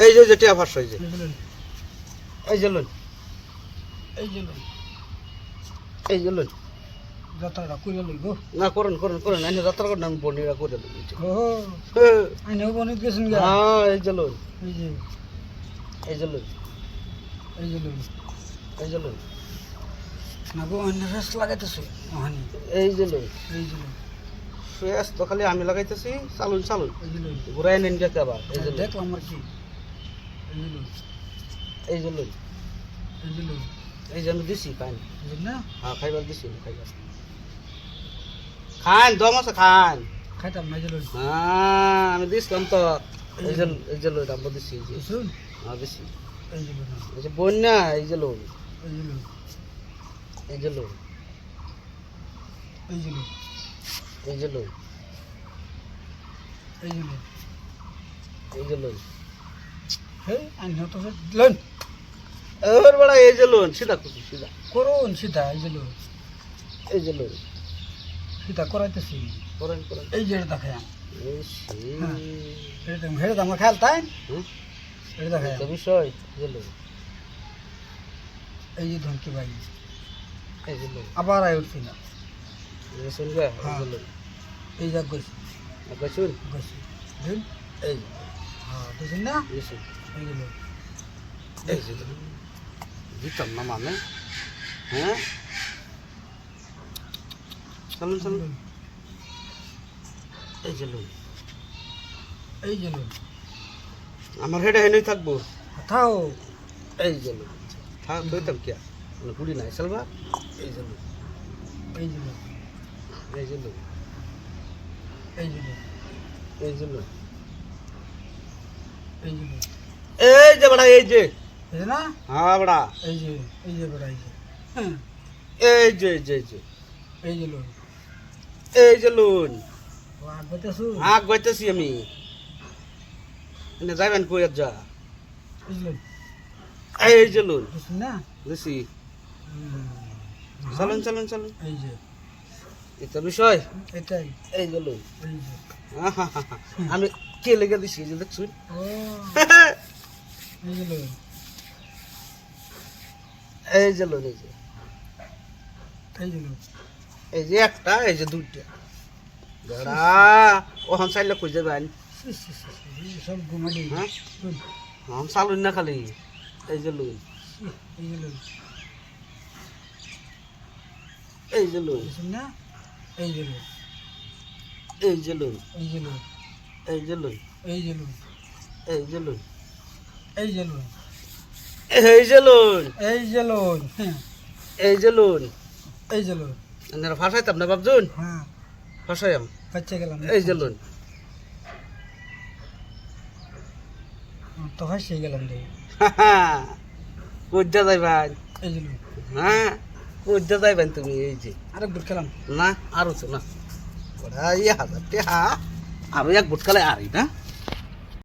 এই যে টিয়া পাঁচশো এই যে এই যে লইন এই যে লইন এই যে লইন যাত্রাটা করে লইব না করেন করেন করেন এনে যাত্রা করেন আমি বনিরা করে হ্যাঁ আইনেও বনিত গেছেন হ্যাঁ, এই যে লইন এই যে এই যে লইন এই যে লইন এই যে লইন না গো অন্য রেস্ট লাগাইতেছে এই যে লইন এই যে লইন শেষ তো খালি আমি লাগাইতেছি চালুন চালুন ঘুরাই নেন গেছে আবার এই যে লইন দেখলাম আর কি এই যে এই যে লইন এই যে লইন এই দিছি যে না হ্যাঁ খাইবার দিছি খাইবার খান দম আছে খান খাইতাম না হ্যাঁ আমি দিছিলাম তো এই এই লইন দিছি বুঝুন হ্যাঁ দিছি এই লইন এই যে বন্যা এই লোন এই লইন এই লোন এই লইন এই লোন এই লোন হেই আইনেও তো ওর বড়া এই যে লোন সিধা করছি সিধা। করুন সিধা এই যে এই যে লোন সিধা করাইতেছি। করেন করেন। এই যে সে হ্যাঁ। হেড়ে আমার খেয়াল তাই? হেড়ে একটা বিষয় যে লোন এই যে ধনকি ভাই এই যে লোন আবার আয় উঠছি না। এই যে এই হ্যাঁ। লোন গেছি। শুন গেছি? এই হ্যাঁ না? এই দিতাম না মানে হ্যাঁ চলুন চলুন এই যে লোন এই লোক আমার হেডে হেনেই থাকব থাও এই যে লোন থাক কইতাম কি মানে গুড়ি নাই চলবা এই যে লোন এই লোক এই যে এই যে এই যে এই এই যে বড়া এই যে। এই যে না? হ্যাঁ বড়া। এই যে এই যে বেড়া এই যে। হ্যাঁ এই যে এই যে এই যে। এই যে এই যে লোন। ও আগ বইতেছু আগ গইতেছি আমি। এনে যাবেন কই যা এই যে লোন। না? হুম। চলুন চলুন চলুন। এই যে। এটা বিষয়। এটাই। এই যে লোন। আমি কে লেগে দিছি যে দেখছুন। ও। এই যে লোক এই যে। এই একটা এই যে দুইটা। বেড়া ওখান চাইলে কই সি, সি, সব ঘুমালি হ্যাঁ না খালি। এই যে লোন এই যে লোক এই যে এই যে এই যে এই যে এই যে এই যে এই যে লোক এই যে লোন। এই যে লোক হ্যাঁ। এই যে লোন। এই যে লোক আপনারা ফাঁসাইতাম না বাবজুন হ্যাঁ। ফাঁসাইম বাচ্চা গেলাম এই যে লোন। তো হাসিয়ে গেলাম রে। কোদ্দা যাইবেন এই যে লোক হ্যাঁ কোদ্দা যাইবেন তুমি এই যে। আরেক দূর খেলাম। না আরও তো না। ওরা ইয়ে হাজার টাকা আরও এক বুটকালে আরি না।